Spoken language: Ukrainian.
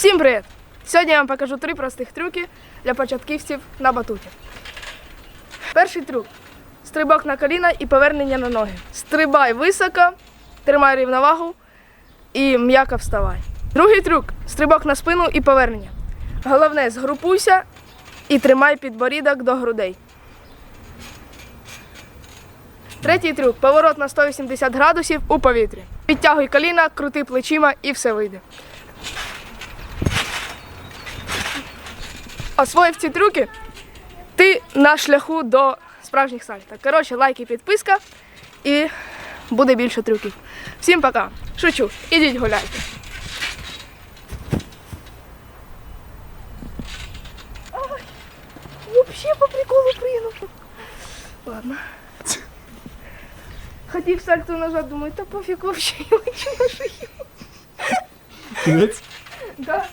Всім привіт! Сьогодні я вам покажу три простих трюки для початківців на батуті. Перший трюк стрибок на коліна і повернення на ноги. Стрибай високо, тримай рівновагу і м'яко вставай. Другий трюк стрибок на спину і повернення. Головне, згрупуйся і тримай підборідок до грудей. Третій трюк поворот на 180 градусів у повітрі. Підтягуй коліна, крути плечима і все вийде. Освоїв ці трюки, ти на шляху до справжніх сальто. Коротше, лайк і підписка, і буде більше трюків. Всім пока. Шучу, ідіть гуляйте. Ай, Вообще по приколу прыгнув. Ладно. Хотів сальто назад, думаю, та пофіг вообще, я лечу на шию. Кінець? Да.